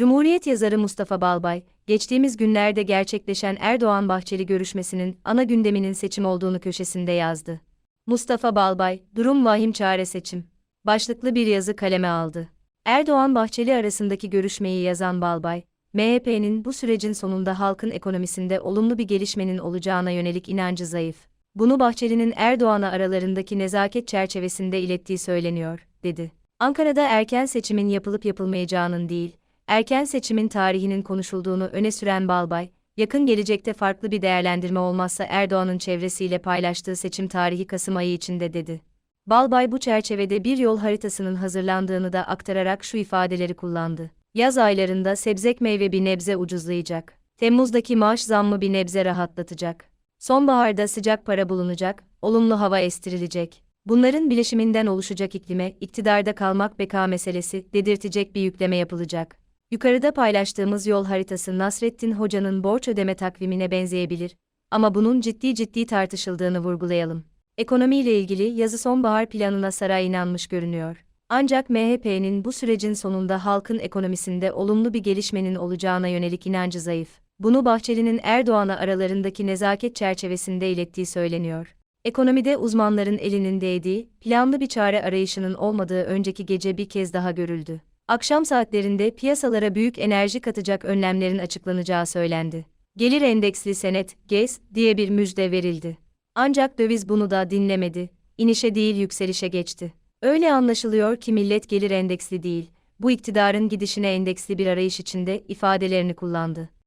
Cumhuriyet yazarı Mustafa Balbay, geçtiğimiz günlerde gerçekleşen Erdoğan-Bahçeli görüşmesinin ana gündeminin seçim olduğunu köşesinde yazdı. Mustafa Balbay, durum vahim çare seçim. Başlıklı bir yazı kaleme aldı. Erdoğan-Bahçeli arasındaki görüşmeyi yazan Balbay, MHP'nin bu sürecin sonunda halkın ekonomisinde olumlu bir gelişmenin olacağına yönelik inancı zayıf. Bunu Bahçeli'nin Erdoğan'a aralarındaki nezaket çerçevesinde ilettiği söyleniyor, dedi. Ankara'da erken seçimin yapılıp yapılmayacağının değil, erken seçimin tarihinin konuşulduğunu öne süren Balbay, yakın gelecekte farklı bir değerlendirme olmazsa Erdoğan'ın çevresiyle paylaştığı seçim tarihi Kasım ayı içinde dedi. Balbay bu çerçevede bir yol haritasının hazırlandığını da aktararak şu ifadeleri kullandı. Yaz aylarında sebzek meyve bir nebze ucuzlayacak. Temmuz'daki maaş zammı bir nebze rahatlatacak. Sonbaharda sıcak para bulunacak, olumlu hava estirilecek. Bunların bileşiminden oluşacak iklime, iktidarda kalmak beka meselesi dedirtecek bir yükleme yapılacak. Yukarıda paylaştığımız yol haritası Nasrettin Hoca'nın borç ödeme takvimine benzeyebilir ama bunun ciddi ciddi tartışıldığını vurgulayalım. Ekonomiyle ilgili yazı sonbahar planına saray inanmış görünüyor. Ancak MHP'nin bu sürecin sonunda halkın ekonomisinde olumlu bir gelişmenin olacağına yönelik inancı zayıf. Bunu Bahçeli'nin Erdoğan'a aralarındaki nezaket çerçevesinde ilettiği söyleniyor. Ekonomide uzmanların elinin değdiği, planlı bir çare arayışının olmadığı önceki gece bir kez daha görüldü. Akşam saatlerinde piyasalara büyük enerji katacak önlemlerin açıklanacağı söylendi. Gelir endeksli senet, GES, diye bir müjde verildi. Ancak döviz bunu da dinlemedi, inişe değil yükselişe geçti. Öyle anlaşılıyor ki millet gelir endeksli değil, bu iktidarın gidişine endeksli bir arayış içinde ifadelerini kullandı.